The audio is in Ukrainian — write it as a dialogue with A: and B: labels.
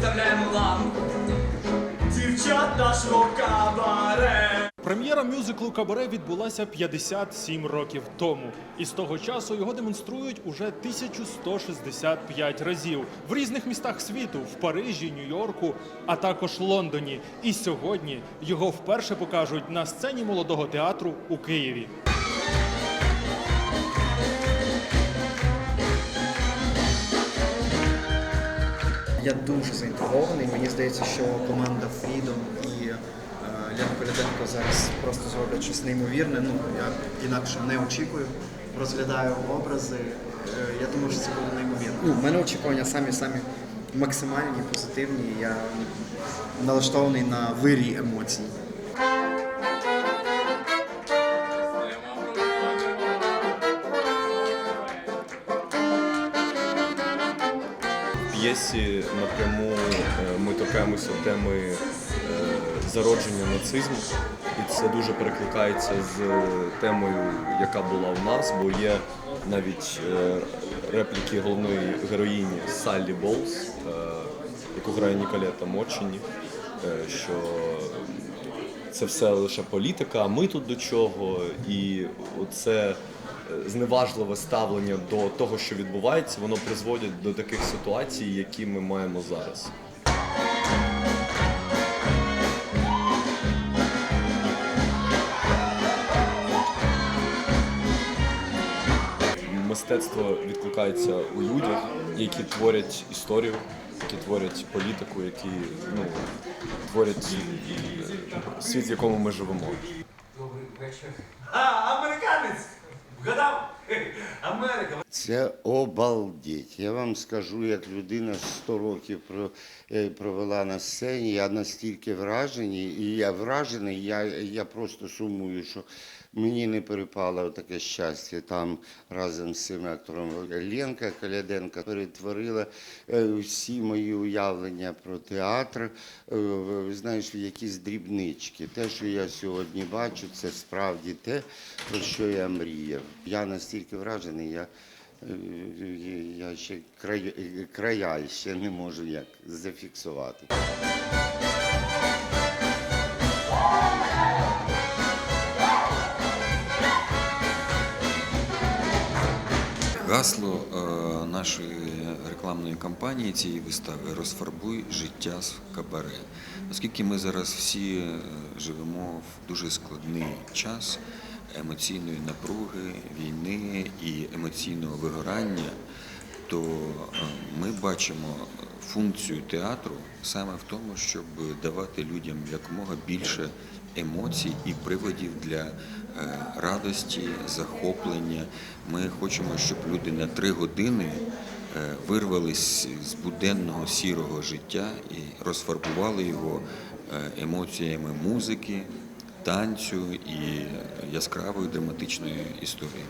A: представляємо вам
B: Дівчат нашого кабаре.
C: Прем'єра мюзиклу Кабаре відбулася 57 років тому, і з того часу його демонструють уже 1165 разів в різних містах світу в Парижі, Нью-Йорку, а також Лондоні. І сьогодні його вперше покажуть на сцені молодого театру у Києві.
D: Я дуже заінтригований. Мені здається, що команда Freedom і е, Лена Коляденко зараз просто зроблять щось неймовірне. Ну я інакше не очікую. Розглядаю образи. Е, я думаю, що це буде неймовірно. Ну, в мене очікування самі самі максимальні, позитивні. Я налаштований на вирій емоцій.
E: П'єсі напряму е, ми торкаємося теми е, зародження нацизму, і це дуже перекликається з темою, яка була у нас, бо є навіть е, репліки головної героїні Саллі Болс, е, яку грає Ніколета Мочені, е, що це все лише політика, а ми тут до чого, і оце е, зневажливе ставлення до того, що відбувається, воно призводить до таких ситуацій, які ми маємо зараз. Мистецтво відкликається у людях, які творять історію, які творять політику, які ну, творять е, світ, в якому ми живемо.
B: Добрий А, американець! அம்மா இருக்கு
F: Це обалдеть. Я вам скажу, як людина 100 років е, провела на сцені, я настільки вражений, і я вражений, я, я просто сумую, що мені не перепало таке щастя там разом з цим актором. Ленка Коляденка перетворила е, всі мої уявлення про театр, е, знаєш, в якісь дрібнички. Те, що я сьогодні бачу, це справді те, про що я мріяв. Я настільки вражений, я, я ще край, края ще не можу як зафіксувати.
G: Гасло е, нашої рекламної кампанії цієї вистави розфарбуй життя з кабаре. Оскільки ми зараз всі е, живемо в дуже складний час емоційної напруги, емоційного вигорання, то е, ми бачимо функцію театру саме в тому, щоб давати людям якомога більше емоцій і приводів для е, радості, захоплення. Ми хочемо, щоб люди на три години е, вирвались з буденного сірого життя і розфарбували його емоціями музики, танцю і яскравої драматичної історії.